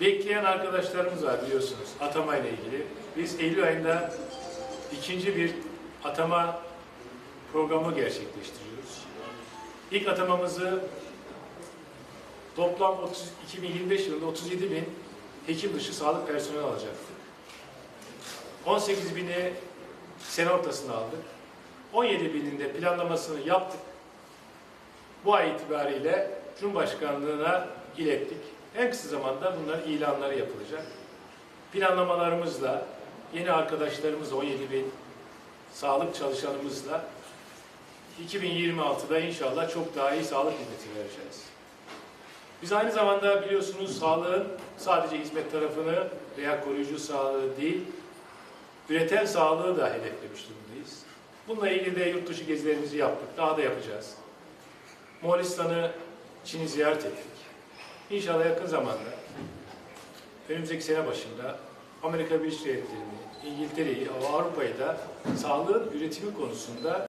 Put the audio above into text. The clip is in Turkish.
Bekleyen arkadaşlarımız var biliyorsunuz atama ile ilgili. Biz Eylül ayında ikinci bir atama programı gerçekleştiriyoruz. İlk atamamızı toplam 30, 2025 yılında 37 bin hekim dışı sağlık personeli alacaktık. 18 bini sene ortasında aldık. 17 binin de planlamasını yaptık. Bu ay itibariyle Cumhurbaşkanlığına ilettik. En kısa zamanda bunların ilanları yapılacak. Planlamalarımızla, yeni arkadaşlarımızla, 17 bin sağlık çalışanımızla 2026'da inşallah çok daha iyi sağlık hizmeti vereceğiz. Biz aynı zamanda biliyorsunuz sağlığın sadece hizmet tarafını veya koruyucu sağlığı değil, üreten sağlığı da hedeflemiş durumdayız. Bununla ilgili de yurt dışı gezilerimizi yaptık, daha da yapacağız. Moğolistan'ı, Çin'i ziyaret ettik. İnşallah yakın zamanda, önümüzdeki sene başında Amerika Birleşik Devletleri'ni, İngiltere'yi, Avrupa'yı da sağlığın üretimi konusunda